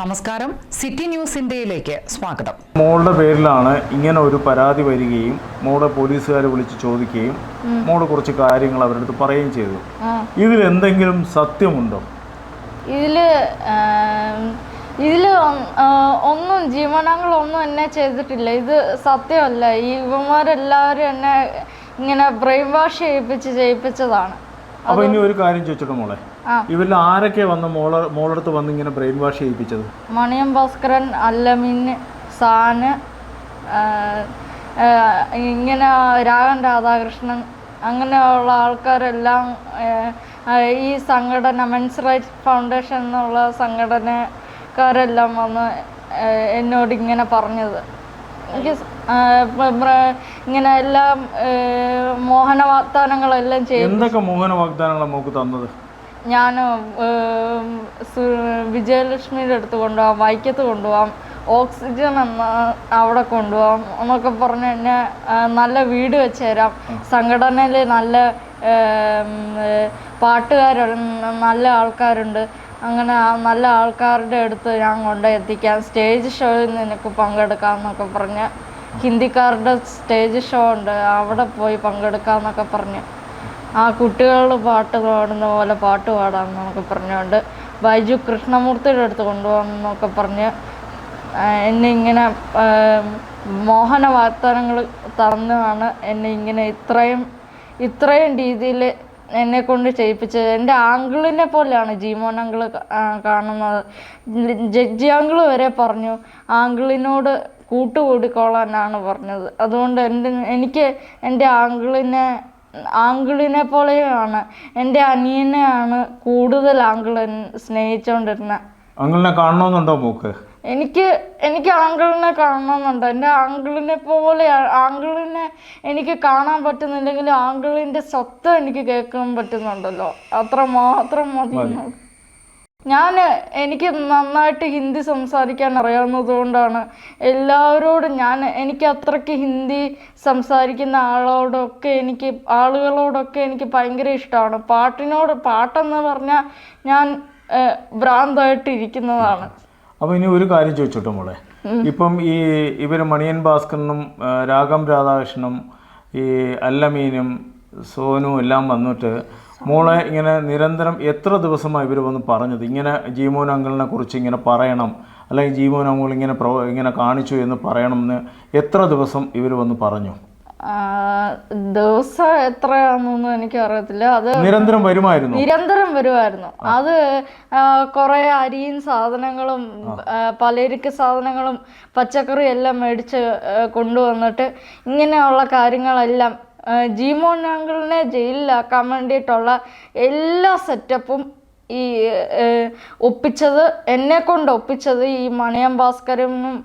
നമസ്കാരം. City news ഇന്ത്യയിലേക്ക് സ്വാഗതം. മോളുടെ പേരിലാണ് ഇങ്ങനെ ഒരു പരാതി വരികയും മോളെ പോലീസുകാർ വിളിച്ച് ചോദിക്കുകയും മോൾ കുറച്ച് കാര്യങ്ങൾ അവരുടെ അടുത്ത് പറയുകയും ചെയ്തു. ഇതിൽ എന്തെങ്കിലും സത്യമുണ്ടോ? ഇതിൽ ആ, ഒന്നും ജീവനങ്ങളൊന്നും എന്നെ ചെയ്തിട്ടില്ല. ഇത് സത്യമല്ല. ഈ ഇവന്മാരെല്ലാവരും എന്നെ ഇങ്ങനെ ബ്രെയിൻ വാഷ് ചെയ്യിപ്പിച്ച് ചെയ്യിപ്പിച്ചതാണ് അപ്പൊ ഇനി ഒരു കാര്യം ചോദിച്ചോട്ടെ മോളെ. ഇവരിൽ ആരൊക്കെ വന്ന് മോളെ മോളടുത്ത് വന്ന് ഇങ്ങനെ ബ്രെയിൻ വാഷ് ചെയ്യിപ്പിച്ചത്? മണിയം ഭാസ്കരൻ അല്ലമിൻ സാന് ഇങ്ങനെ രാഗൻ രാധാകൃഷ്ണൻ അങ്ങനെയുള്ള ആൾക്കാരെല്ലാം ഈ സംഘടന മെൻസ് റൈറ്റ്സ് ഫൗണ്ടേഷൻ എന്നുള്ള സംഘടനക്കാരെല്ലാം വന്ന് എന്നോട് ഇങ്ങനെ പറഞ്ഞത്. എനിക്ക് ഇങ്ങനെ എല്ലാം മോഹന വാഗ്ദാനങ്ങളെല്ലാം ചെയ്തു. എന്തൊക്കെ മോഹന വാഗ്ദാനങ്ങളാണ് മോക്ക് തന്നത്? ഞാൻ വിജയലക്ഷ്മിയുടെ അടുത്ത് കൊണ്ടുപോകാം വൈക്കത്ത് കൊണ്ടുപോകാം ഓക്സിജൻ എന്ന അവിടെ കൊണ്ടുപോകാം എന്നൊക്കെ പറഞ്ഞ് എന്നെ നല്ല വീട് വെച്ച് തരാം. സംഘടനയിൽ നല്ല പാട്ടുകാരുണ്ട് നല്ല ആൾക്കാരുണ്ട്. അങ്ങനെ നല്ല ആൾക്കാരുടെ അടുത്ത് ഞാൻ കൊണ്ട് എത്തിക്കാം സ്റ്റേജ് ഷോയിൽ നിനക്ക് പങ്കെടുക്കാം എന്നൊക്കെ പറഞ്ഞ്. ഹിന്ദിക്കാരുടെ സ്റ്റേജ് ഷോ ഉണ്ട്. അവിടെ പോയി പങ്കെടുക്കാം എന്നൊക്കെ പറഞ്ഞ്. ആ കുട്ടികൾ പാട്ട് പാടുന്ന പോലെ പാട്ട് പാടാം എന്നൊക്കെ പറഞ്ഞുകൊണ്ട് ബൈജു കൃഷ്ണമൂർത്തിയുടെ അടുത്ത് കൊണ്ടുപോകാമെന്നൊക്കെ പറഞ്ഞ് എന്നെ ഇങ്ങനെ മോഹന വാഗ്ദാനങ്ങൾ തന്നാണ് എന്നെ ഇങ്ങനെ ഇത്രയും ഇത്രയും രീതിയിൽ എന്നെ കൊണ്ട് ചെയ്യിപ്പിച്ചത്. എന്റെ ആങ്കിളിനെ പോലെയാണ് ജീമോൻ അങ്കിൾ കാണുന്നത്. ജഡ്ജി ആങ്കിൾ വരെ പറഞ്ഞു ആങ്കിളിനോട് കൂട്ടുകൂടിക്കോളാനാണ് പറഞ്ഞത്. അതുകൊണ്ട് എന്റെ എനിക്ക് എന്റെ ആങ്കിളിനെ ആങ്കിളിനെ പോലെയാണ് എന്റെ അനിയനെയാണ് കൂടുതൽ ആങ്കിൾ സ്നേഹിച്ചുകൊണ്ടിരുന്നത് ആങ്കിളിനെ കാണണമെന്നുണ്ടോ മോക്ക്? എനിക്ക് എനിക്ക് ആങ്കിളിനെ കാണണമെന്നുണ്ട്. എന്റെ ആങ്കിളിനെ പോലെ ആങ്കിളിനെ എനിക്ക് കാണാൻ പറ്റുന്നില്ലെങ്കിൽ ആങ്കിളിന്റെ സ്വത്ത് എനിക്ക് കേൾക്കാൻ പറ്റുന്നുണ്ടല്ലോ. അത്ര മാത്രം മതി. ഞാൻ എനിക്ക് നന്നായിട്ട് ഹിന്ദി സംസാരിക്കാൻ അറിയാവുന്നത് കൊണ്ടാണ് എല്ലാവരോടും ഞാൻ എനിക്ക് അത്രയ്ക്ക് ഹിന്ദി സംസാരിക്കുന്ന ആളോടൊക്കെ എനിക്ക് ആളുകളോടൊക്കെ എനിക്ക് ഭയങ്കര ഇഷ്ടമാണ്. പാട്ടിനോട് പാട്ടെന്ന് പറഞ്ഞാൽ ഞാൻ ഭ്രാന്തായിട്ട് ഇരിക്കുന്നതാണ് അപ്പൊ ഇനി ഒരു കാര്യം ചോദിച്ചോട്ടെ മോളെ? ഇപ്പം ഈ ഇവർ മണിയൻ ഭാസ്കറിനും രാഗം രാധാകൃഷ്ണനും ഈ അല്ലമീനും സോനും എല്ലാം വന്നിട്ട് മോളെ ഇങ്ങനെ നിരന്തരം എത്ര ദിവസമായി ഇവർ വന്ന് പറഞ്ഞത്? ഇങ്ങനെ ജീമോൻ അങ്കിളിനെ കുറിച്ച് ഇങ്ങനെ പറയണം അല്ലെങ്കിൽ ജീമോൻ അങ്കിൾ ഇങ്ങനെ ഇങ്ങനെ കാണിച്ചു എന്ന് പറയണം എന്ന് എത്ര ദിവസം ഇവർ വന്ന് പറഞ്ഞു? ദിവസം എത്രയാണെന്നൊന്നും എനിക്ക് അറിയത്തില്ല അത് നിരന്തരം വരുമായിരുന്നു. നിരന്തരം വരുമായിരുന്നു. അത് കുറെ അരിയും സാധനങ്ങളും പലചരക്ക് സാധനങ്ങളും പച്ചക്കറി എല്ലാം മേടിച്ച് കൊണ്ടുവന്നിട്ട് ഇങ്ങനെയുള്ള കാര്യങ്ങളെല്ലാം ജിമോൻ അങ്കിളിനെ ജയിലിലാക്കാൻ വേണ്ടിയിട്ടുള്ള എല്ലാ സെറ്റപ്പും ഈ ഒപ്പിച്ചത് എന്നെ കൊണ്ട് ഒപ്പിച്ചത് ഈ മണിയം ഭാസ്കരനും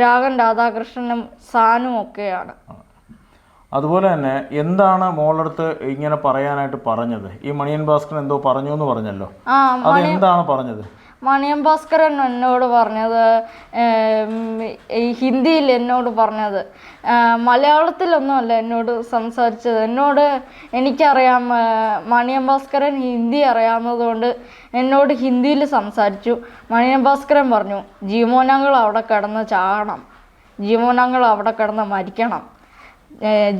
രാഘൻ രാധാകൃഷ്ണനും സാനും ഒക്കെയാണ് അതുപോലെ തന്നെ എന്താണ് മോളടുത്ത് ഇങ്ങനെ പറയാനായിട്ട് പറഞ്ഞത്? ഈ മണിയൻ ഭാസ്കർ എന്തോ പറഞ്ഞു എന്ന് പറഞ്ഞല്ലോ. ആ അത് എന്താണ് പറഞ്ഞത്? മണിയം ഭാസ്കരൻ എന്നോട് പറഞ്ഞത് ഏം, ഈ ഹിന്ദിയിൽ എന്നോട് പറഞ്ഞത്. ആ, മലയാളത്തിലൊന്നുമല്ല എന്നോട് സംസാരിച്ചത്. എന്നോട് എനിക്കറിയാം ആ, മണിയം ഭാസ്കരൻ ഹിന്ദി അറിയാവുന്നതുകൊണ്ട് എന്നോട് ഹിന്ദിയിൽ സംസാരിച്ചു. മണിയം ഭാസ്കരൻ പറഞ്ഞു ജീമോനങ്ങൾ അവിടെ കിടന്ന് ചാകണം ജീമോനങ്ങൾ അവിടെ കിടന്ന് മരിക്കണം.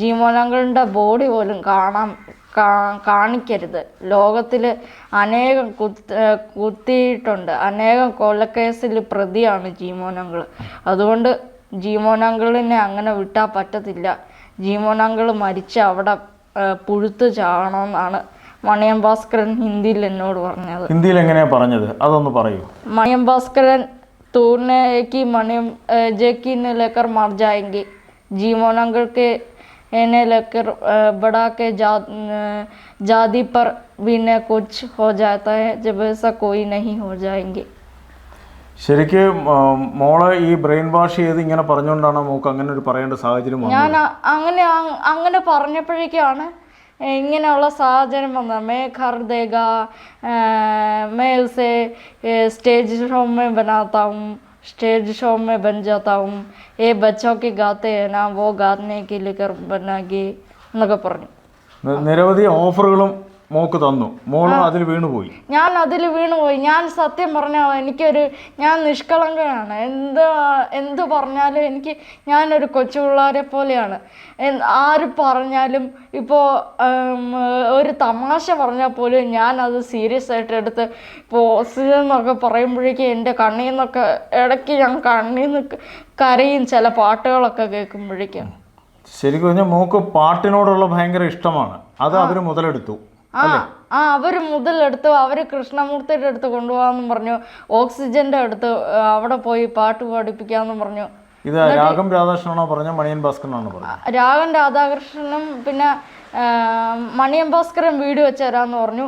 ജീവനങ്ങളുടെ ബോഡി പോലും കാണാൻ കാണിക്കരുത്. ലോകത്തിൽ അനേകം കുത്തിയിട്ടുണ്ട്. അനേകം കൊലക്കേസിൽ പ്രതിയാണ് ജീമോനങ്കിൾ അതുകൊണ്ട് ജീമോനങ്കിളിനെ അങ്ങനെ വിട്ടാൽ പറ്റത്തില്ല. ജീമോനങ്കിൾ മരിച്ച് അവിടെ പുഴുത്ത് ചാകണമെന്നാണ് മണിയം ഭാസ്കരൻ ഹിന്ദിയിൽ എന്നോട് പറഞ്ഞത്. ഹിന്ദിയിൽ എങ്ങനെയാ പറഞ്ഞത്? അതൊന്ന് പറയൂ. മണിയം ഭാസ്കരൻ തൂർനെ മണിയം ജെക്കിന് ലേക്കർ മർജായെങ്കിൽ ने लेकर मर जाएंगे जीवन अंकल के ने लेकर अ, बड़ा के जा अ, जादी पर भी न कुछ हो जाता है जब ऐसा कोई नहीं हो जाएंगे ശരിക്കും ആ, മോളെ ഈ ബ്രെയിൻ വാഷ് ചെയ്ത് ഇങ്ങനെ പറഞ്ഞുകൊണ്ടാണ് മോക്ക് അങ്ങനെ ഒരു പറയേണ്ട സാഹചര്യം വന്നത് ഞാൻ അ- അങ്ങനെ അ- അങ്ങനെ പറഞ്ഞപ്പോഴേക്കാണ് ഇങ്ങനെയുള്ള സാഹചര്യം വന്നത് മേ ഘർ ദേഗ may ഉസെ stage show may ബനാത്ത ഹൂം stage show में बन जाता हूँ ये बच्चों की गाते हैं ना वो गाने के लिए कर बनागी എന്നൊക്കെ പറഞ്ഞു നി- നിരവധി ഓഫറുകളും മോക്ക് തന്നു. മോളും അതിൽ വീണുപോയി ഞാൻ അതിൽ വീണുപോയി ഞാൻ സത്യം പറഞ്ഞ എനിക്കൊരു ഞാൻ നിഷ്കളങ്കനാണ്. എന്ത് എന്ത് പറഞ്ഞാലും എനിക്ക് ഞാനൊരു കൊച്ചു പിള്ളേരെ പോലെയാണ്. ആര് പറഞ്ഞാലും ഇപ്പോൾ ഒരു തമാശ പറഞ്ഞാൽ പോലും ഞാൻ അത് സീരിയസ് ആയിട്ട് എടുത്ത് ഇപ്പോൾ ഓക്സിജൻ എന്നൊക്കെ പറയുമ്പോഴേക്കും എന്റെ കണ്ണിൽ നിന്നൊക്കെ ഇടയ്ക്ക് ഞാൻ കണ്ണിൽ നിന്ന് കരയും ചില പാട്ടുകളൊക്കെ കേൾക്കുമ്പോഴേക്കും. ശരിക്കും പറഞ്ഞാൽ മോക്ക് പാട്ടിനോടുള്ള ഭയങ്കര ഇഷ്ടമാണ്. അത് അവർ മുതലെടുത്തു. ആ ആ അവർ മുതലെടുത്ത് അവർ കൃഷ്ണമൂർത്തിയുടെ അടുത്ത് കൊണ്ടുപോകാമെന്നും പറഞ്ഞു. ഓക്സിജന്റെ അടുത്ത് അവിടെ പോയി പാട്ട് പാടിപ്പിക്കാമെന്നും പറഞ്ഞു. ഇത് രാഗം രാധാകൃഷ്ണനാണോ പറഞ്ഞു മണിയൻ ഭാസ്കരനാണോ പറഞ്ഞത് രാഘവൻ രാധാകൃഷ്ണനും പിന്നെ മണിയൻ മണിയം ഭാസ്കരൻ വീട് വെച്ച് തരാമെന്ന് പറഞ്ഞു.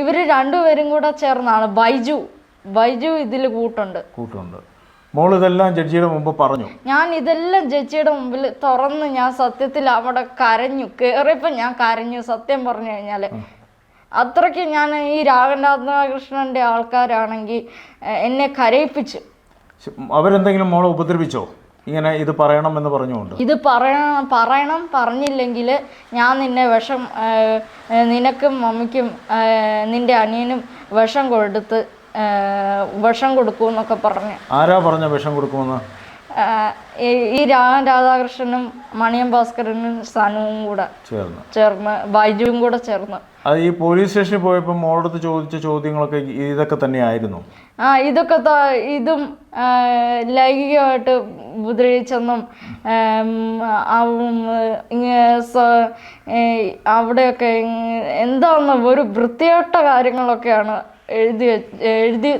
ഇവർ രണ്ടുപേരും കൂടെ ചേർന്നാണ് ബൈജു. ബൈജു ഇതിൽ കൂട്ടുണ്ട്. കൂട്ടുണ്ട്. മോൾ ഇതെല്ലാം ജഡ്ജിയുടെ മുമ്പ് പറഞ്ഞു. ഞാൻ ഇതെല്ലാം ജഡ്ജിയുടെ മുമ്പിൽ തുറന്ന് ഞാൻ സത്യത്തിൽ അവിടെ കരഞ്ഞു. കയറിയപ്പോൾ ഞാൻ കരഞ്ഞു സത്യം പറഞ്ഞു കഴിഞ്ഞാൽ അത്രയ്ക്ക് ഞാൻ ഈ രാഘവൻ ആൾക്കാരാണെങ്കിൽ എന്നെ കരയിപ്പിച്ചു. അവരെന്തെങ്കിലും മോളെ ഉപദ്രവിച്ചോ? ഇങ്ങനെ ഇത് പറയണം എന്ന് പറഞ്ഞുകൊണ്ട്. ഇത് പറയണം പറയണം പറഞ്ഞില്ലെങ്കിൽ ഞാൻ നിന്നെ വിഷം നിനക്കും മമ്മിക്കും നിന്റെ അനിയനും വിഷം കൊടുത്ത് വിഷം കൊടുക്കുമെന്നൊക്കെ പറഞ്ഞ്. ആരാ പറഞ്ഞ വിഷം കൊടുക്കുമെന്ന്? ഈ- രാ രാധാകൃഷ്ണനും മണിയം ഭാസ്കരനും സനുവും കൂടെ ചേർന്ന്. ചേർന്ന് ബൈജുവും കൂടെ ചേർന്ന്. അത് ഈ പോലീസ് സ്റ്റേഷനിൽ പോയപ്പോൾ മോളടുത്ത് ചോദിച്ച ചോദ്യങ്ങളൊക്കെ ഇതൊക്കെ തന്നെയായിരുന്നു. ആ ഇതൊക്കെ ഇതും ലൈംഗികമായിട്ട് ഉപദ്രവിച്ചെന്നും അവിടെയൊക്കെ എന്താണെന്ന് ഒരു വൃത്തികെട്ട കാര്യങ്ങളൊക്കെയാണ് എഴുതി എഴുതി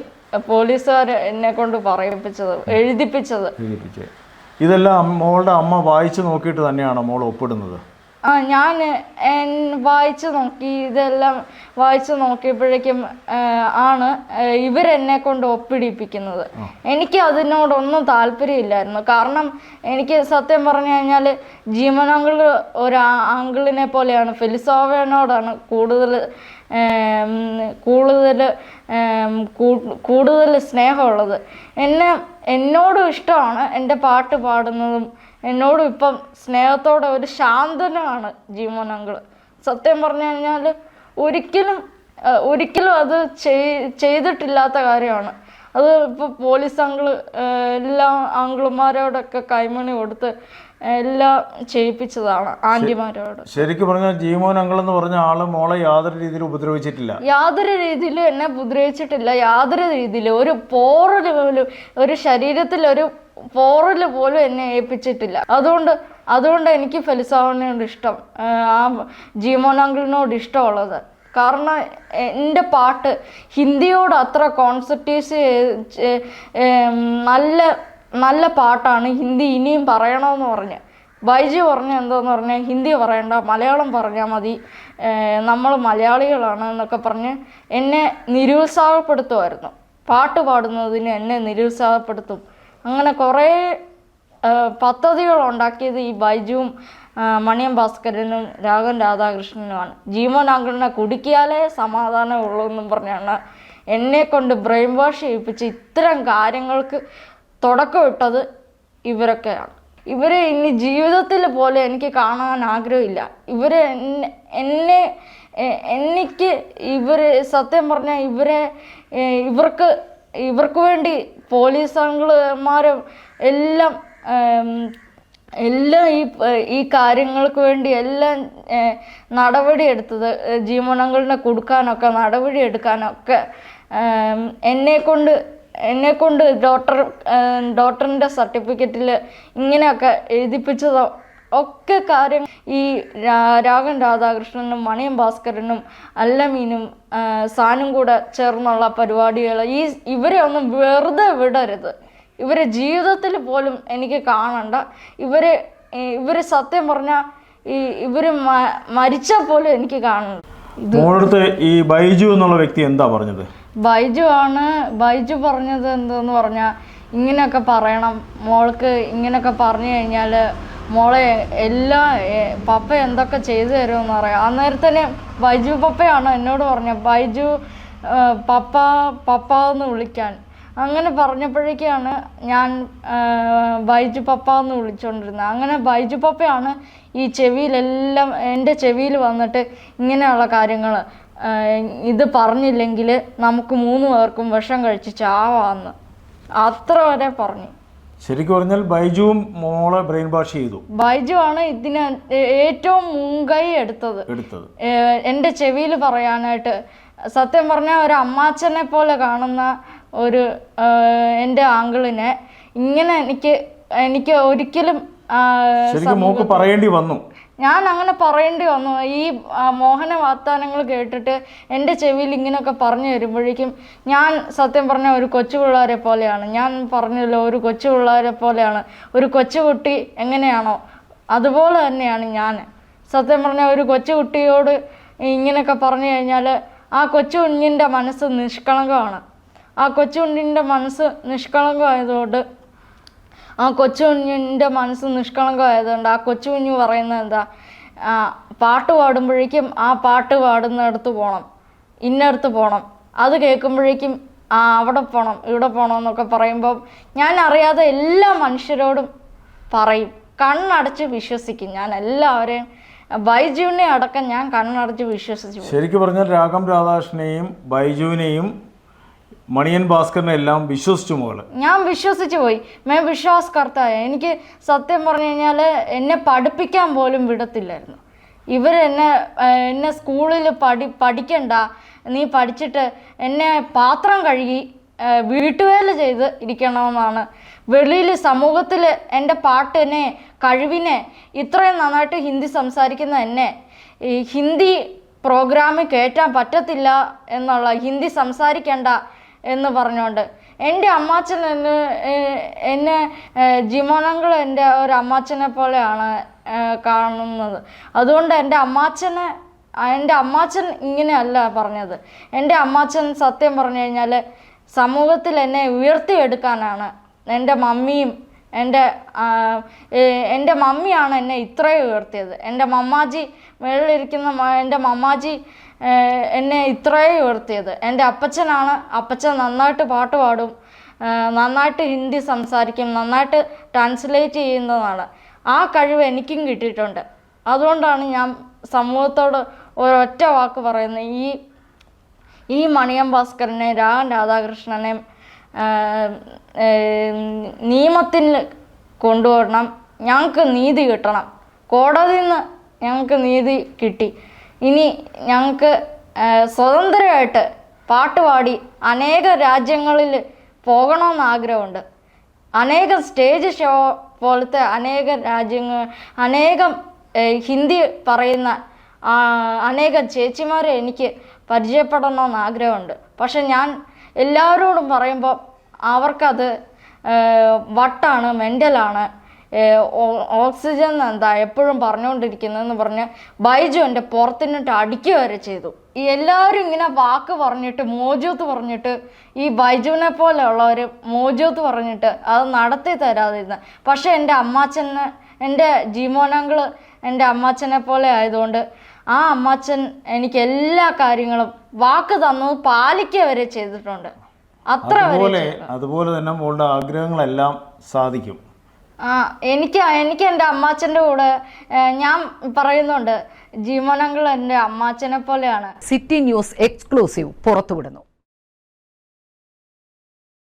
പോലീസുകാർ എന്നെ കൊണ്ട് പറയിപ്പിച്ചത് എഴുതിപ്പിച്ചത്. എഴുതിപ്പിച്ച്. ഇതെല്ലാം മോളുടെ അമ്മ വായിച്ചു നോക്കിയിട്ട് തന്നെയാണോ മോൾ ഒപ്പിടുന്നത്? ആ ഞാൻ വായിച്ചു നോക്കി ഇതെല്ലാം വായിച്ചു നോക്കിയപ്പോഴേക്കും ആണ് ഇവരെന്നെ കൊണ്ട് ഒപ്പിടിപ്പിക്കുന്നത്. എനിക്ക് അതിനോടൊന്നും താല്പര്യമില്ലായിരുന്നു. കാരണം എനിക്ക് സത്യം പറഞ്ഞു കഴിഞ്ഞാൽ ജീവനാങ്കിൾ ഒരു ആംഗിളിനെ പോലെയാണ്. ഫെലിസോവനോടാണ് കൂടുതൽ കൂടുതൽ കൂടുതൽ സ്നേഹമുള്ളത്. എന്നെ എന്നോടും ഇഷ്ടമാണ് എന്റെ പാട്ട് പാടുന്നതും. എന്നോടും ഇപ്പം സ്നേഹത്തോടെ ഒരു ശാന്തനാണ് ജീവൻ അങ്കിൾ സത്യം പറഞ്ഞു കഴിഞ്ഞാൽ ഒരിക്കലും ഒരിക്കലും അത് ചെയ്തിട്ടില്ലാത്ത കാര്യമാണ്. അത് ഇപ്പോൾ പോലീസ് അങ്കിൾ എല്ലാ ആങ്കിളുമാരോടൊക്കെ കൈമണി കൊടുത്ത് എല്ലാം ചെയ്യിപ്പിച്ചതാണ് ആന്റിമാരോട് ശരിക്കും പറഞ്ഞാൽ ജീമോൻ അങ്കിൾ എന്ന് പറഞ്ഞ ആൾ മോളെ യാതൊരു രീതിയിൽ ഉപദ്രവിച്ചിട്ടില്ല. യാതൊരു രീതിയിലും എന്നെ ഉപദ്രവിച്ചിട്ടില്ല. യാതൊരു രീതിയിലും. ഒരു പോറൽ പോലും ഒരു ശരീരത്തിൽ ഒരു പോറൽ പോലും എന്നെ ഏൽപ്പിച്ചിട്ടില്ല. അതുകൊണ്ട് അതുകൊണ്ട് എനിക്ക് ഫലിസാവിനോട് ഇഷ്ടം. ആ, ജീമോൻ അങ്കിളിനോട് ഇഷ്ടമുള്ളത്. കാരണം എന്റെ പാട്ട് ഹിന്ദിയോട് അത്ര കോൺസെപ്റ്റീവ്സ് നല്ല നല്ല പാട്ടാണ് ഹിന്ദി ഇനിയും പറയണമെന്ന് പറഞ്ഞ്. വൈജി പറഞ്ഞ എന്താന്ന് പറഞ്ഞാൽ ഹിന്ദി പറയണ്ട മലയാളം പറഞ്ഞാൽ മതി. നമ്മൾ മലയാളികളാണ് എന്നൊക്കെ പറഞ്ഞ് എന്നെ നിരുത്സാഹപ്പെടുത്തുമായിരുന്നു പാട്ട് പാടുന്നതിന് എന്നെ നിരുത്സാഹപ്പെടുത്തും. അങ്ങനെ കുറേ പദ്ധതികൾ ഉണ്ടാക്കിയത് ഈ ബൈജുവും മണിയം ഭാസ്കരനും രാഘവൻ രാധാകൃഷ്ണനുമാണ്. ജീവൻ അങ്കിളിനെ കുടുക്കിയാലേ സമാധാനമുള്ളൂ എന്നും പറഞ്ഞാണ് എന്നെ കൊണ്ട് ബ്രെയിൻ വാഷ് ചെയ്യിപ്പിച്ച് ഇത്തരം കാര്യങ്ങൾക്ക് തുടക്കമിട്ടത് ഇവരൊക്കെയാണ്. ഇവരെ ഇനി ജീവിതത്തിൽ പോലെ എനിക്ക് കാണാൻ ആഗ്രഹമില്ല. ഇവരെ എന്നെ എനിക്ക് ഇവർ സത്യം പറഞ്ഞാൽ ഇവരെ ഇവർക്ക് ഇവർക്ക് വേണ്ടി പോലീസ് അങ്കിളുമാരും എല്ലാം എല്ലാം ഈ ഈ കാര്യങ്ങൾക്ക് വേണ്ടി എല്ലാം നടപടി എടുത്തത് ജീവനങ്ങളിനെ കൊടുക്കാനൊക്കെ നടപടി എടുക്കാനൊക്കെ എന്നെ എന്നെക്കൊണ്ട് എന്നെക്കൊണ്ട് ഡോക്ടർ ഡോക്ടറിന്റെ സർട്ടിഫിക്കറ്റിൽ ഇങ്ങനെയൊക്കെ എഴുതിപ്പിച്ചതോ ഒക്കെ കാര്യം ഈ രാഗൻ രാധാകൃഷ്ണനും മണിയം ഭാസ്കരനും അല്ലമീനും സാനും കൂടെ ചേർന്നുള്ള പരിപാടികൾ ഈ ഇവരെ ഒന്നും വെറുതെ വിടരുത്. ഇവരെ ജീവിതത്തിൽ പോലും എനിക്ക് കാണണ്ട. ഇവരെ ഇവർ സത്യം പറഞ്ഞാൽ ഈ ഇവർ മരിച്ചാൽ പോലും എനിക്ക് കാണണം മോളടുത്ത് ഈ ബൈജു എന്നുള്ള വ്യക്തി എന്താ പറഞ്ഞത്? ബൈജു ആണ്. ബൈജു പറഞ്ഞത് എന്തെന്ന് പറഞ്ഞാൽ ഇങ്ങനെയൊക്കെ പറയണം. മോൾക്ക് ഇങ്ങനെയൊക്കെ പറഞ്ഞു കഴിഞ്ഞാൽ മോളെ എല്ലാ പപ്പ എന്തൊക്കെ ചെയ്തു തരുമെന്ന് പറയാം. അന്നേരത്തിന് ബൈജു പപ്പയാണ് എന്നോട് പറഞ്ഞത്. ബൈജു പപ്പ പപ്പ എന്ന് വിളിക്കാൻ. അങ്ങനെ പറഞ്ഞപ്പോഴേക്കാണ് ഞാൻ ബൈജു പപ്പ എന്ന് വിളിച്ചുകൊണ്ടിരുന്നത് അങ്ങനെ ബൈജു പപ്പയാണ് ഈ ചെവിയിലെല്ലാം എന്റെ ചെവിയിൽ വന്നിട്ട് ഇങ്ങനെയുള്ള കാര്യങ്ങൾ ഇത് പറഞ്ഞില്ലെങ്കിൽ നമുക്ക് മൂന്ന് പേർക്കും വിഷം കഴിച്ച് ചാവാന്ന്. അത്ര വരെ പറഞ്ഞു. ശരിക്കും പറഞ്ഞാൽ ബൈജുവും മോളെ ബ്രെയിൻ വാഷ് ചെയ്തു. ബൈജു ആണ് ഇതിന് ഏറ്റവും മുൻകൈ എടുത്തത്. എടുത്തത്. എന്റെ ചെവിയിൽ പറയാനായിട്ട് സത്യം പറഞ്ഞാൽ ഒരു അമ്മാച്ചനെ പോലെ കാണുന്ന ഒരു എന്റെ ആങ്കിളിനെ ഇങ്ങനെ എനിക്ക് എനിക്ക് ഒരിക്കലും ശരിക്കും മോക്ക് പറയേണ്ടി വന്നു. ഞാൻ അങ്ങനെ പറയേണ്ടി വന്നു. ഈ മോഹന വാഗ്ദാനങ്ങൾ കേട്ടിട്ട് എന്റെ ചെവിയിൽ ഇങ്ങനെയൊക്കെ പറഞ്ഞു വരുമ്പോഴേക്കും ഞാൻ സത്യം പറഞ്ഞ ഒരു കൊച്ചു പിള്ളേരെ പോലെയാണ്. ഞാൻ പറഞ്ഞല്ലോ ഒരു കൊച്ചു പിള്ളേരെ പോലെയാണ്. ഒരു കൊച്ചുകുട്ടി എങ്ങനെയാണോ അതുപോലെ തന്നെയാണ് ഞാൻ. സത്യം പറഞ്ഞ ഒരു കൊച്ചുകുട്ടിയോട് ഇങ്ങനെയൊക്കെ പറഞ്ഞു കഴിഞ്ഞാൽ ആ കൊച്ചു കുഞ്ഞിന്റെ മനസ്സ് നിഷ്കളങ്കമാണ്. ആ കൊച്ചുണ്ണിന്റെ മനസ്സ് നിഷ്കളങ്കമായതുകൊണ്ട് ആ കൊച്ചുകുഞ്ഞിന്റെ മനസ്സ് നിഷ്കളങ്കമായതുകൊണ്ട് ആ കൊച്ചു കുഞ്ഞ് പറയുന്നത് എന്താ? പാട്ട് പാടുമ്പോഴേക്കും ആ പാട്ട് പാടുന്നിടത്ത് പോകണം ഇന്നടത്ത് പോകണം അത് കേൾക്കുമ്പോഴേക്കും ആ അവിടെ പോകണം ഇവിടെ പോകണം എന്നൊക്കെ പറയുമ്പോൾ ഞാൻ അറിയാതെ എല്ലാ മനുഷ്യരോടും പറയും. കണ്ണടച്ച് വിശ്വസിക്കും. ഞാൻ എല്ലാവരെയും ബൈജുവിനെ അടക്കം ഞാൻ കണ്ണടച്ച് വിശ്വസിച്ചു. ശരിക്കും പറഞ്ഞാൽ രാഗം രാധാകൃഷ്ണനെയും ബൈജുവിനെയും മണിയൻ ഭാസ്കറിനെ എല്ലാം വിശ്വസിച്ചു മോൾ. ഞാൻ വിശ്വസിച്ചു പോയി. മേ വിശ്വാസ് കർത്തായ എനിക്ക് സത്യം പറഞ്ഞു കഴിഞ്ഞാൽ എന്നെ പഠിപ്പിക്കാൻ പോലും വിടത്തില്ലായിരുന്നു. ഇവർ എന്നെ എന്നെ സ്കൂളിൽ പഠി പഠിക്കണ്ട. നീ പഠിച്ചിട്ട് എന്നെ പാത്രം കഴുകി വീട്ടുവേല ചെയ്ത് ഇരിക്കണമെന്നാണ്. വെളിയിൽ സമൂഹത്തിൽ എന്റെ പാട്ടിനെ കഴിവിനെ ഇത്രയും നന്നായിട്ട് ഹിന്ദി സംസാരിക്കുന്ന എന്നെ ഹിന്ദി പ്രോഗ്രാമിൽ കയറ്റാൻ പറ്റത്തില്ല എന്നുള്ള ഹിന്ദി സംസാരിക്കേണ്ട എന്ന് പറഞ്ഞുകൊണ്ട് എന്റെ അമ്മാച്ചൻ എന്ന് എന്നെ ഏഹ് എന്റെ ഒരു അമ്മാച്ചനെ പോലെയാണ് കാണുന്നത്. അതുകൊണ്ട് എന്റെ അമ്മാച്ചനെ എന്റെ അമ്മാച്ചൻ ഇങ്ങനെയല്ല പറഞ്ഞത്. എന്റെ അമ്മാച്ചൻ സത്യം പറഞ്ഞു കഴിഞ്ഞാൽ സമൂഹത്തിൽ എന്നെ ഉയർത്തിയെടുക്കാനാണ്. എന്റെ മമ്മിയും എന്റെ എന്റെ മമ്മിയാണ് എന്നെ ഇത്രയും ഉയർത്തിയത്. എന്റെ മമ്മാജി മേളിലിരിക്കുന്ന എന്റെ മമ്മാജി എന്നെ ഇത്രയും ഉയർത്തിയത്. എന്റെ അപ്പച്ചനാണ് അപ്പച്ചൻ നന്നായിട്ട് പാട്ട് പാടും നന്നായിട്ട് ഹിന്ദി സംസാരിക്കും നന്നായിട്ട് ട്രാൻസ്ലേറ്റ് ചെയ്യുന്നതാണ്. ആ കഴിവ് എനിക്കും കിട്ടിയിട്ടുണ്ട്. അതുകൊണ്ടാണ് ഞാൻ സമൂഹത്തോട് ഒരൊറ്റ വാക്ക് പറയുന്നത്. ഈ ഈ മണിയം ഭാസ്കരനെ രാഗൻ രാധാകൃഷ്ണനെ നിയമത്തിൽ കൊണ്ടുവരണം. ഞങ്ങൾക്ക് നീതി കിട്ടണം. കോടതിയിൽ നിന്ന് ഞങ്ങൾക്ക് നീതി കിട്ടി. ഇനി ഞങ്ങൾക്ക് സ്വതന്ത്രമായിട്ട് പാട്ടുപാടി അനേക രാജ്യങ്ങളിൽ പോകണമെന്ന് ആഗ്രഹമുണ്ട്. അനേകം സ്റ്റേജ് ഷോ പോലത്തെ അനേക രാജ്യങ്ങൾ അനേകം ഹിന്ദി പറയുന്ന അനേകം ചേച്ചിമാരെ എനിക്ക് പരിചയപ്പെടണമെന്ന് ആഗ്രഹമുണ്ട്. പക്ഷെ ഞാൻ എല്ലാവരോടും പറയുമ്പോൾ അവർക്കത് വട്ടാണ് മെന്റലാണ് ഓക്സിജൻ എന്താ എപ്പോഴും പറഞ്ഞുകൊണ്ടിരിക്കുന്നതെന്ന് പറഞ്ഞ് ബൈജു എന്റെ പുറത്തിനിട്ട് അടിക്കുക വരെ ചെയ്തു. ഈ എല്ലാവരും ഇങ്ങനെ വാക്ക് പറഞ്ഞിട്ട് മോജൂത്ത് പറഞ്ഞിട്ട് ഈ ബൈജുവിനെ പോലെയുള്ളവർ മോജൂത്ത് പറഞ്ഞിട്ട് അത് നടത്തി തരാതിരുന്ന. പക്ഷേ എന്റെ അമ്മാച്ചന് എന്റെ ജീമോനങ്കിൾ എന്റെ അമ്മാച്ചനെ പോലെ ആയതുകൊണ്ട് ആ അമ്മാച്ചൻ എനിക്ക് എല്ലാ കാര്യങ്ങളും വാക്ക് തന്നു പാലിക്കുക വരെ ചെയ്തിട്ടുണ്ട്. അത്ര അതുപോലെ അതുപോലെ തന്നെ മോളുടെ ആഗ്രഹങ്ങളെല്ലാം സാധിക്കും. ആ എനിക്ക് എനിക്ക് എന്റെ അമ്മാച്ചന്റെ കൂടെ ഞാൻ പറയുന്നുണ്ട് ജീവനങ്ങൾ എന്റെ അമ്മാച്ചനെ പോലെയാണ്. City news exclusive പുറത്തുവിടുന്നു.